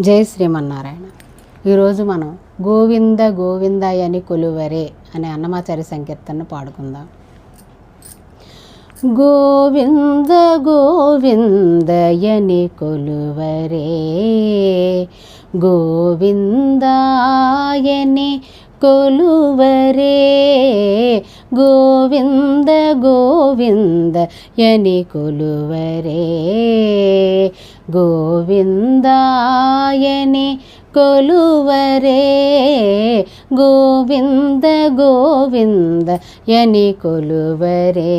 జై శ్రీమన్నారాయణ. ఈరోజు మనం గోవింద గోవిందాయని కొలువరే అనే అన్నమాచార్య సంకీర్తనను పాడుకుందాం. గోవింద గోవిందయని కొలువరే గోవిందాయని కొలువరే గోవింద గోవింద యని కొలువరే ഗോവിന്ദായനെ കൊലുവരേ ഗോവിന്ദ ഗോവിന്ദ യനി കൊലുവരേ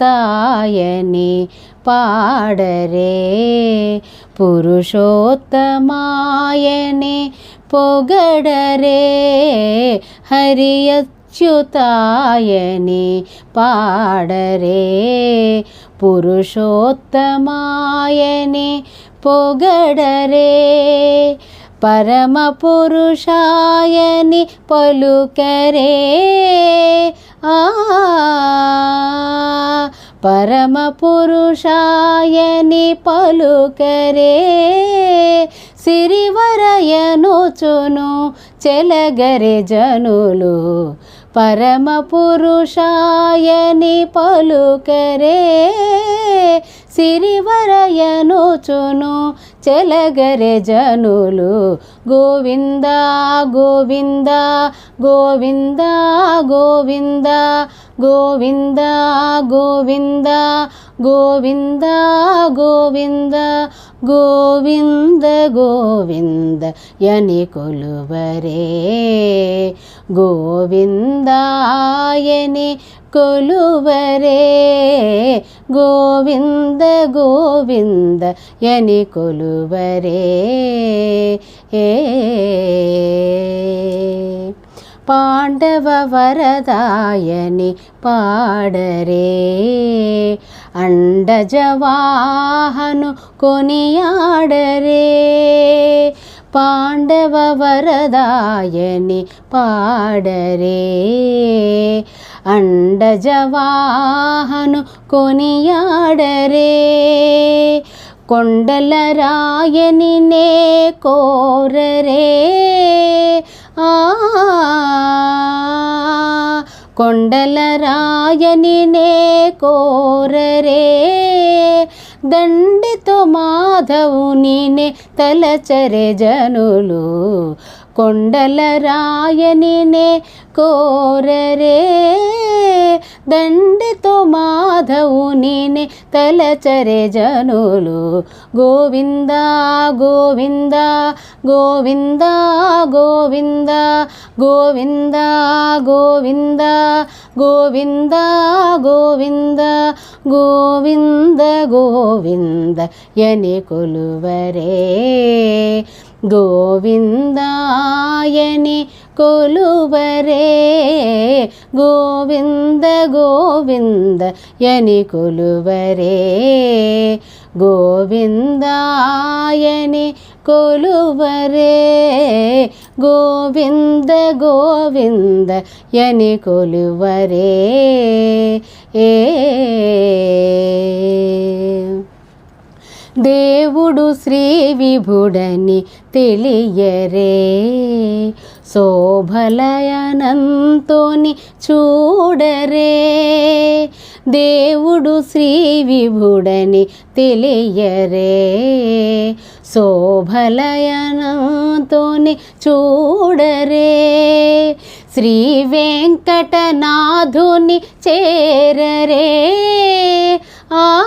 ഹരിയച്യുതായനെ പാടരേ പുരുഷോത്തമായനെ പൊകടരേ ഹരിയച്ച് అచ్యుతాయని పాడరే. పురుషోత్తమాయని పొగడరే. పరమ పురుషాయని పలుకరే. ఆ పరమ పురుషాయని పలుకరే. సిరివరయనుచును చెలగరే జనులు. పరమ పురుషాయని పలుకరే సిరివరయనుచును చెలగరే జనులు. గోవింద గోవింద గోవింద గోవింద గోవింద గోవింద గోవింద గోవింద. ಗೋವಿಂದ ಗೋವಿಂದ ಯನಿ ಕೊಲುವರೇ ಗೋವಿಂದ ಯನಿ ಕೊಲುವರೇ ಗೋವಿಂದ ಗೋವಿಂದ ಯನಿ ಕೊಲುವರೇ ಏ பாண்டவ வரதாயனி பாடரே అండజవాహను కొనియాడరే పాండవ వరదాయని పాడరే అండజవాహను కొనియాడరే కొండల రాయని నే కోరరే ఆ కొండల రాయని నే కోరరే. దండితో మాధవుని తలచరే జనులు. కొండల రాయనినే కోరరే. దండితో మాధవునినే తలచరే జనులు. గోవింద గోవింద గోవింద గోవింద గోవింద గోవింద గోవింద గోవింద గోవింద గోవింద ఎని కొలువరే. ഗോവിന്ദായനി കൊലുവരേ ഗോവിന്ദ ഗോവിന്ദ യനി കൊലുവരേ ഗോവിന്ദായനി കൊലുവരേ ഗോവിന്ദ ഗോവിന്ദ യനി കൊലുവരേ ഏ ദേ శ్రీ విభుడని తెలియరే. శోభలయనంతోని చూడరే. దేవుడు శ్రీ విభుడని తెలియరే. శోభలయనంతోని చూడరే. శ్రీ వెంకటనాథుని చేరరే. ఆ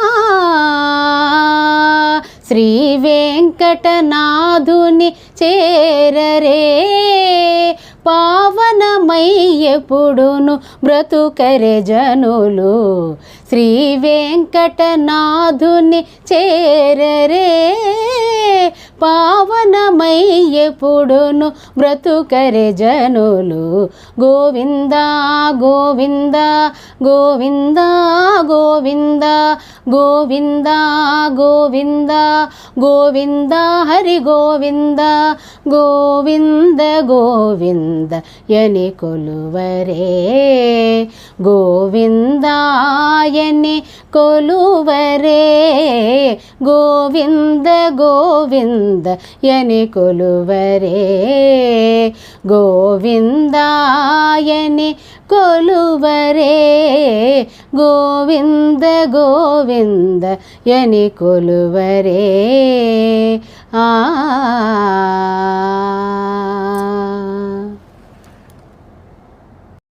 వెంకటనాథుని చేరరే. పావనమై ఎప్పుడును బ్రతుకరే జనులు. శ్రీ వెంకటనాథుని చేరరే. పావనమై ఎప్పుడును బ్రతుకరే జనులు. గోవింద గోవింద గోవింద గోవింద గోవింద గోవింద గోవింద హరి గోవింద గోవింద గోవింద ఎని కొలువరే. కొలువరే గోవిందాయని కొలువరే. గోవింద గోవింద ఎని కొలువరే. గోవిందాయని కొలువరే. గోవింద గోవింద యని కొలువరే ఆ